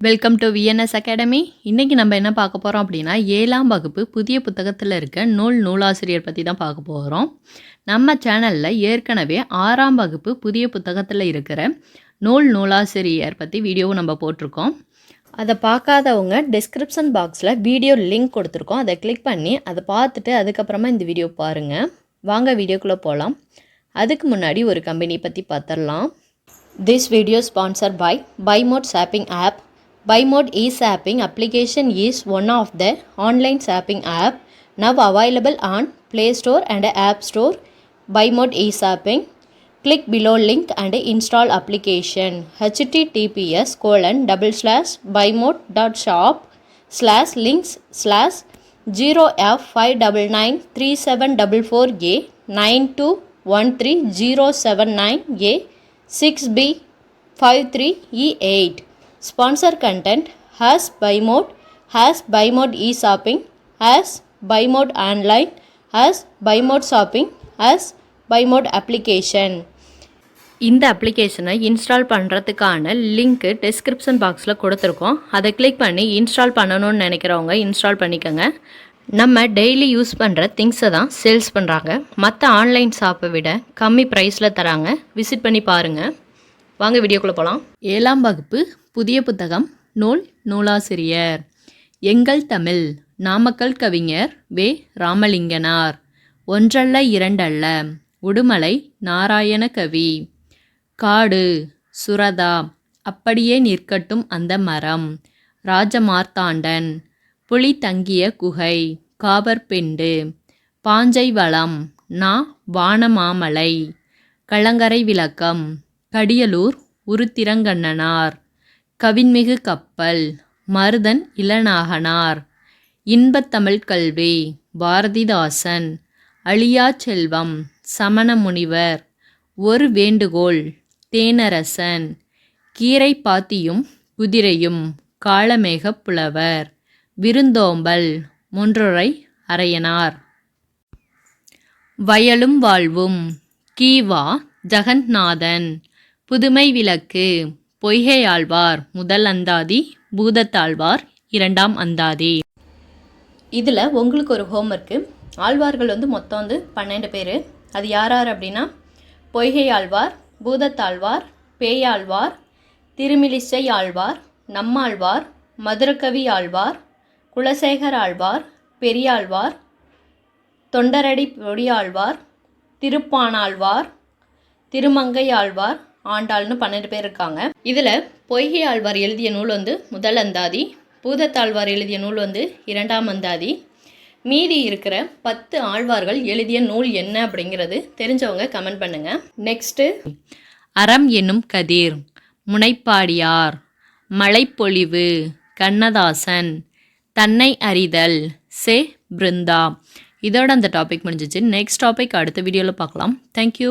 Welcome to VNS academy இன்றைக்கி நம்ம என்ன பார்க்க போகிறோம் அப்படின்னா ஏழாம் வகுப்பு புதிய புத்தகத்தில் இருக்க நூல் நூலாசிரியர் பற்றி தான் பார்க்க போகிறோம் நம்ம சேனலில் ஏற்கனவே ஆறாம் வகுப்பு புதிய புத்தகத்தில் இருக்கிற நூல் நூலாசிரியர் பற்றி வீடியோவும் நம்ம போட்டிருக்கோம். அதை பார்க்காதவங்க டிஸ்கிரிப்ஷன் பாக்ஸில் வீடியோ லிங்க் கொடுத்துருக்கோம். அதை கிளிக் பண்ணி அதை பார்த்துட்டு அதுக்கப்புறமா இந்த வீடியோ பாருங்கள் வாங்க வீடியோக்குள்ளே போகலாம் அதுக்கு முன்னாடி ஒரு கம்பெனி பற்றி பார்த்துடலாம். This video sponsor by Buymode shopping app BuyMode e-shopping application is one of the online shopping app now available on Play Store and App Store. BuyMode e-shopping. Click below link and install application. https colon double slash buymode.shop slash links slash 0F5993744A 9213079A 6B 53E8 Sponsor content has Buymode has Buymode e-shopping has buy mode online has buy mode shopping has buy mode application. இந்த அப்ளிகேஷனை install பண்ணுறதுக்கான link description பாக்ஸில் கொடுத்துருக்கோம். அதை click பண்ணி install பண்ணணும்னு நினைக்கிறவங்க install பண்ணிக்கோங்க. நம்ம டெய்லி யூஸ் பண்ணுற திங்ஸை தான் சேல்ஸ் பண்ணுறாங்க மற்ற ஆன்லைன் ஷாப்பை விட கம்மி ப்ரைஸில் தராங்க. விசிட் பண்ணி பாருங்கள் வாங்க வீடியோக்குள்ளே போகலாம் ஏழாம் வகுப்பு புதிய புத்தகம் நூல் நூலாசிரியர். எங்கள் தமிழ் நாமக்கல் கவிஞர் வே. ராமலிங்கனார். ஒன்றல்ல இரண்டல்ல. உடுமலை நாராயண கவி. காடு சுரதா. அப்படியே நிற்கட்டும் அந்த மரம். ராஜமார்த்தாண்டன். புலி தங்கிய குகை காபர்பெண்டு பாஞ்சை வளம் நா. வானமாமலை. கலங்கரை விளக்கம் கடியலூர் உருத்திரங்கண்ணனார். கவின்மிகு கப்பல் மருதன் இளநாகனார் இன்பத்தமிழ் கல்வி பாரதிதாசன் அழியா செல்வம் சமண முனிவர் ஒரு வேண்டுகோள் தேனரசன் கீரை பாத்தியும் குதிரையும் காளமேகப் புலவர் விருந்தோம்பல் முன்றுரை அரையனார். வயலும் வாழ்வும் கீவா ஜெகந்நாதன் புதுமை விளக்கு பொய்கையாழ்வார் முதல் அந்தாதி பூதத்தாழ்வார் இரண்டாம் அந்தாதி. இதில் உங்களுக்கு ஒரு ஹோம்ஒர்க்கு ஆழ்வார்கள் வந்து மொத்தம் வந்து பன்னெண்டு பேர். அது யார் யார் அப்படின்னா பொய்கை ஆழ்வார் பூதத்தாழ்வார் பேயாழ்வார் திருமிலிசை ஆழ்வார் நம்மாழ்வார் மதுரகவி ஆழ்வார் குலசேகர் ஆழ்வார் பெரியாழ்வார் தொண்டரடி பொடியாழ்வார் திருப்பானாழ்வார் திருமங்கை ஆழ்வார் ஆண்டாள்னு பன்னெண்டு பேர் இருக்காங்க. இதில் பொய்கை ஆழ்வார் எழுதிய நூல் வந்து முதல் அந்தாதி பூதத்தாழ்வார் எழுதிய நூல் வந்து இரண்டாம் அந்தாதி. மீதி இருக்கிற பத்து ஆழ்வார்கள் எழுதிய நூல் என்ன அப்படிங்கிறது தெரிஞ்சவங்க கமெண்ட் பண்ணுங்க. நெக்ஸ்ட்டு அறம் என்னும் கதிர் முனைப்பாடியார் மழைப்பொழிவு கண்ணதாசன் தன்னை அறிதல் சே. பிருந்தா. இதோட அந்த டாபிக் முடிஞ்சிச்சு. நெக்ஸ்ட் டாபிக் அடுத்த வீடியோவில் பார்க்கலாம். தேங்க்யூ